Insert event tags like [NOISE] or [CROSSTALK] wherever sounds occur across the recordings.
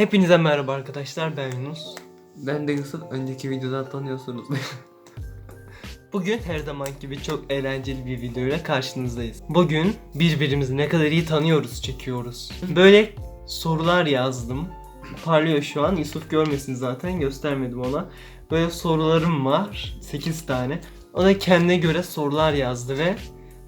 Hepinize merhaba arkadaşlar ben Yunus. Ben de Yusuf. Önceki videodan tanıyorsunuz. [LAUGHS] Bugün her zaman gibi çok eğlenceli bir videoyla karşınızdayız. Bugün birbirimizi ne kadar iyi tanıyoruz çekiyoruz. Böyle sorular yazdım. Parlıyor şu an. Yusuf görmesin zaten. Göstermedim ona. Böyle sorularım var. 8 tane. O da kendine göre sorular yazdı ve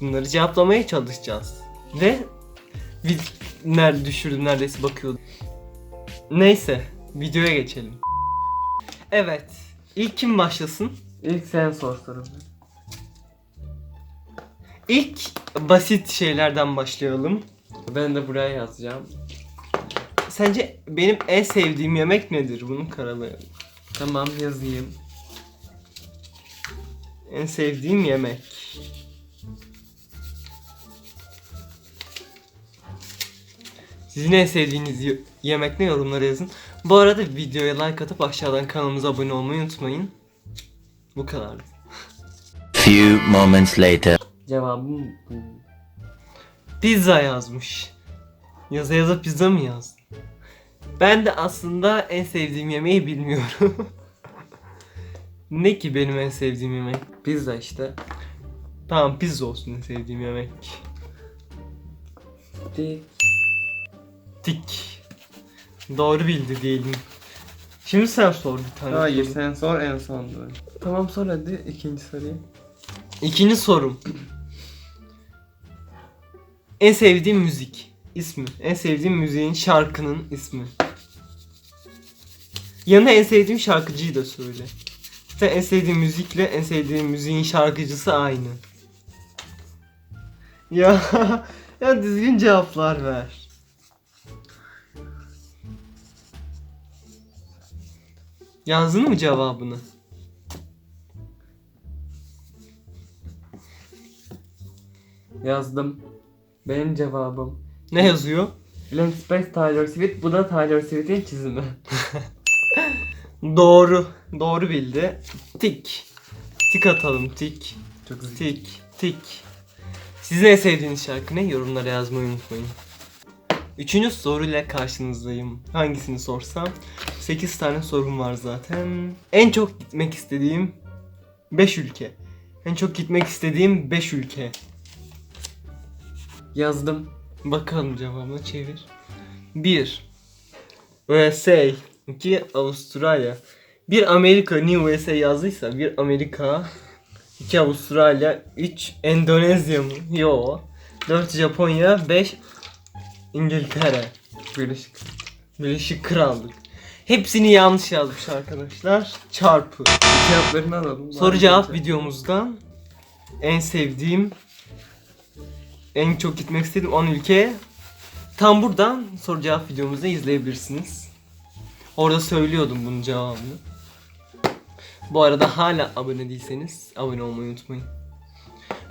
bunları cevaplamaya çalışacağız. Ve nerede düşürdüm neredeyse bakıyordum. Neyse videoya geçelim. Evet. İlk kim başlasın? İlk sen sor sorunu. İlk basit şeylerden başlayalım. Ben de buraya yazacağım. Sence benim en sevdiğim yemek nedir? Bunu karalayalım. Tamam yazayım. En sevdiğim yemek. Sizin en sevdiğiniz yemek ne yorumlara yazın. Bu arada videoya like atıp aşağıdan kanalımıza abone olmayı unutmayın. Bu kadar. Few moments later. Cevabım bu. Pizza yazmış. Yaza yaza pizza mı yazdın? Ben de aslında en sevdiğim yemeği bilmiyorum. [LAUGHS] ne ki benim en sevdiğim yemek? Pizza işte. Tamam pizza olsun en sevdiğim yemek. Di- Tik. Doğru bildi diyelim. Şimdi sen sor bir tane. Hayır soru. sen sor en son dur. Tamam sor hadi ikinci soruyu. İkinci sorum. En sevdiğim müzik ismi. En sevdiğim müziğin şarkının ismi. Yanına en sevdiğim şarkıcıyı da söyle. Sen en sevdiğin müzikle en sevdiğin müziğin şarkıcısı aynı. Ya [LAUGHS] ya düzgün cevaplar ver. Yazdın mı cevabını? Yazdım. Benim cevabım. Ne yazıyor? Blank Space Tyler Swift. Bu da Tyler Swift'in çizimi. [LAUGHS] Doğru. Doğru bildi. Tik. Tik atalım tik. Çok. Tik. Tik. Sizin en sevdiğiniz şarkı ne? Yorumlara yazmayı unutmayın. Üçüncü soruyla karşınızdayım. Hangisini sorsam? 8 tane sorum var zaten. En çok gitmek istediğim 5 ülke. En çok gitmek istediğim 5 ülke. Yazdım. Bakalım cevabını çevir. 1. USA 2. Avustralya 1 Amerika New USA yazdıysa 1 Amerika 2 Avustralya 3 Endonezya mı? Yo 4 Japonya 5 İngiltere Birleşik. Birleşik Krallık Hepsini yanlış yazmış arkadaşlar. Çarpı. Cevaplarını alalım. Soru cevap videomuzdan en sevdiğim en çok gitmek istediğim 10 ülke tam buradan soru cevap videomuzu izleyebilirsiniz. Orada söylüyordum bunun cevabını. Bu arada hala abone değilseniz abone olmayı unutmayın.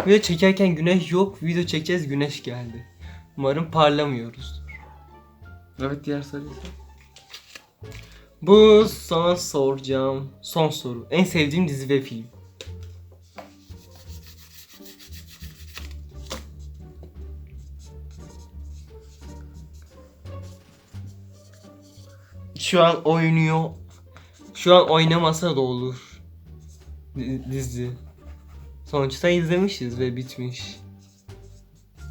Video çekerken güneş yok. Video çekeceğiz güneş geldi. Umarım parlamıyoruz. Evet diğer soruyu sor. Bu sana soracağım son soru. En sevdiğim dizi ve film. Şu an oynuyor. Şu an oynamasa da olur. Di- Dizi. Sonuçta izlemişiz ve bitmiş.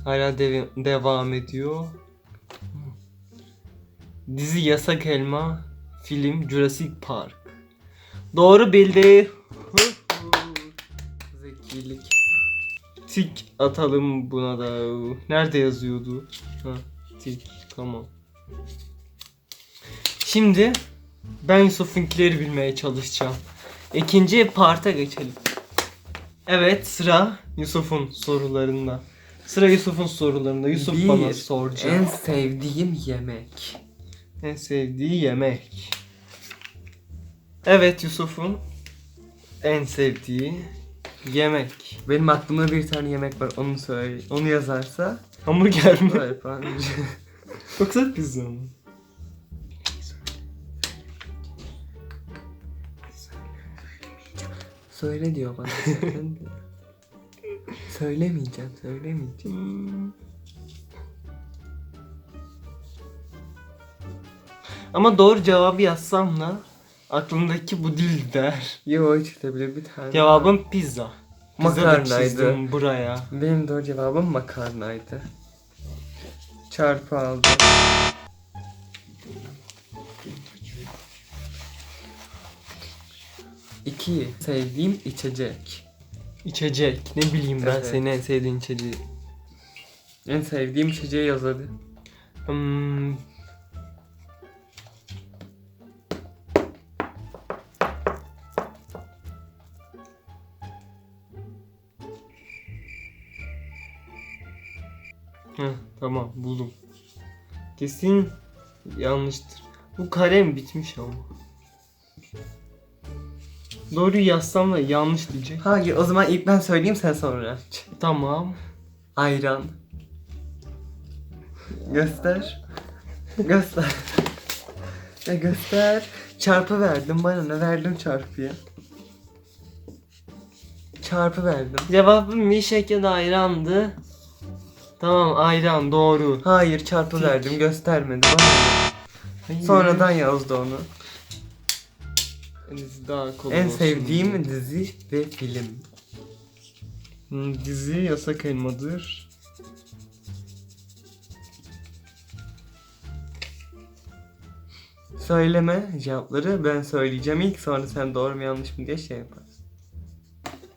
Hala deve- devam ediyor. Dizi Yasak Elma, film Jurassic Park. Doğru bildi. Zekilik. Tik atalım buna da. Nerede yazıyordu? Ha, tik. Tamam. Şimdi ben Yusuf'unkileri bilmeye çalışacağım. İkinci parta geçelim. Evet sıra Yusuf'un sorularında. Sıra Yusuf'un sorularında. Yusuf Bir, bana soracak. En sevdiğim yemek. En sevdiği yemek. Evet Yusuf'un en sevdiği yemek. Benim aklımda bir tane yemek var onu söyle. Onu yazarsa Hamburger mi? Hayır falan. Yoksa pizza mı? Söyle diyor bana. zaten. [LAUGHS] söylemeyeceğim, söylemeyeceğim. Hmm. Ama doğru cevabı yazsam da aklımdaki bu değil der. Yo çıkabilir bir tane. Cevabım pizza. Pizza da Makarnaydı. buraya. Benim doğru cevabım makarnaydı. Çarpı aldı. İki. Sevdiğim içecek. İçecek. Ne bileyim ben Evet. senin en sevdiğin içeceği. En sevdiğim içeceği yaz hadi. Hmm, Heh, tamam buldum. Kesin yanlıştır. Bu kalem bitmiş ama. Doğru yazsam da yanlış diyecek. Hayır o zaman ilk ben söyleyeyim sen sonra. Tamam. Ayran. Göster. göster. Ya göster. Çarpı verdim bana ne verdim çarpıya. Çarpı verdim. Cevabım ya da ayrandı. Tamam ayran doğru. Hayır çarpı verdim göstermedi bana. Hayır. Sonradan yazdı onu. Dizi daha kolay En olsun sevdiğim diye. dizi ve film. Hmm, dizi yasak elmadır. Söyleme cevapları ben söyleyeceğim ilk sonra sen doğru mu yanlış mı diye şey yaparsın.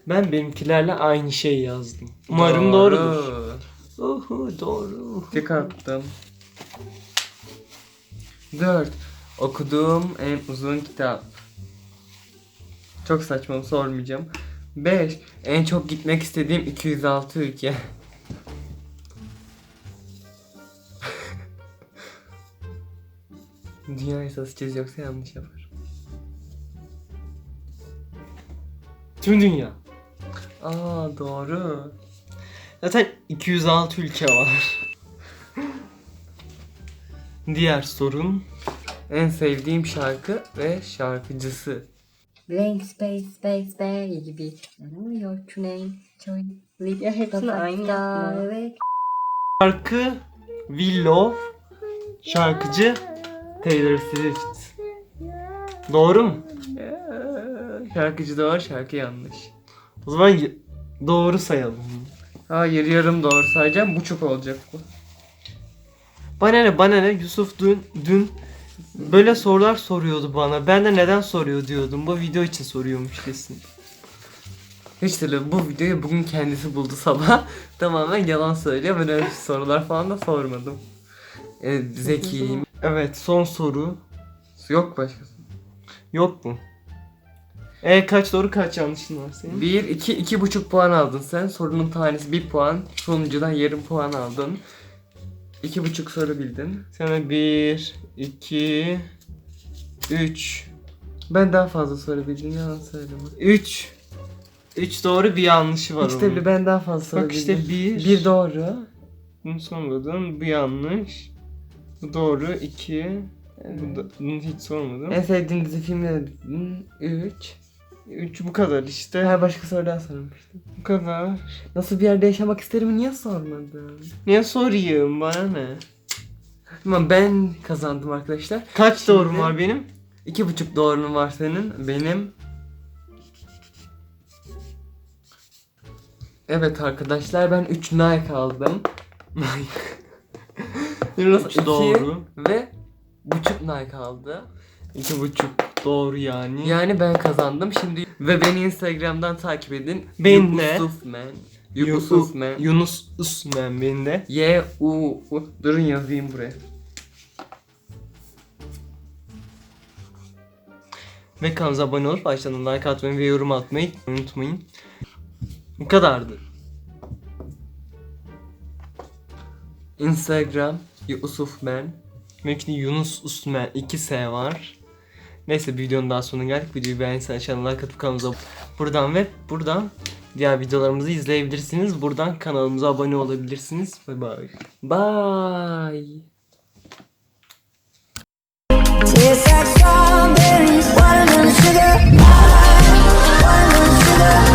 Ben benimkilerle aynı şey yazdım. Umarım doğrudur. Doğru. Uhu doğru. Tek attım. 4. Okuduğum en uzun kitap. Çok saçma sormayacağım. 5. En çok gitmek istediğim 206 ülke. [LAUGHS] Dünya esası çiz yoksa yanlış yapar. Tüm dünya. Aa doğru. Zaten 206 ülke var. Diğer sorun. En sevdiğim şarkı ve şarkıcısı. Blank space space baby. I know your name. Joy. Lip. Ya hepsini aynı yapma. Evet. Şarkı Willow. Şarkıcı Taylor Swift. Doğru mu? Ee, Şarkıcı doğru, şarkı yanlış. O zaman y- doğru sayalım. Hayır yarım doğru sayacağım. Buçuk olacak bu. Bana ne bana ne Yusuf dün dün böyle sorular soruyordu bana. Ben de neden soruyor diyordum. Bu video için soruyormuş kesin. Hiç de bu videoyu bugün kendisi buldu sabah. [LAUGHS] Tamamen yalan söylüyor. Ben öyle sorular falan da sormadım. Ee, zekiyim. Evet son soru. Yok başkası. Yok mu? E kaç doğru kaç yanlışın var senin? Bir, iki, iki buçuk puan aldın sen. Sorunun tanesi bir puan. Sonuncudan yarım puan aldın. İki buçuk soru bildin. Sana bir, iki, üç. Ben daha fazla soru bildim yalan söyleme. Üç. Üç doğru bir yanlışı var İşte onun. bir ben daha fazla soru Bak işte bir. Bir doğru. Bunu sormadın. Bu yanlış. Bu doğru. iki. Da, bunu hiç sormadım. En sevdiğin dizi filmleri bildin. Üç. Üç bu kadar işte. Her başka soru daha sormuştum. Bu kadar. Nasıl bir yerde yaşamak isterim niye sormadın? Niye sorayım? Bana ne? Tamam ben kazandım arkadaşlar. Kaç Şimdi- doğrum var benim? İki buçuk doğrunun var senin. Benim. Evet arkadaşlar ben 3 Nike aldım. Üç 2 [LAUGHS] doğru. ve buçuk Nike aldı. İki buçuk doğru yani. Yani ben kazandım şimdi ve beni Instagram'dan takip edin. Ben de. Yusufman. Yusuf Yusufman. Yunus Usman benim de. Y U U. Durun yazayım buraya. Ve kanalımıza abone olup aşağıdan like atmayı ve yorum atmayı unutmayın. Bu kadardı. Instagram Yusufman. Belki de Yunus Usman 2S var. Neyse bir videonun daha sonuna geldik. Videoyu beğendiyseniz aşağıdan like atıp kanalımıza buradan ve buradan diğer videolarımızı izleyebilirsiniz. Buradan kanalımıza abone olabilirsiniz. Bye bye. Bye. Tastes like strawberries, sugar, watermelon sugar.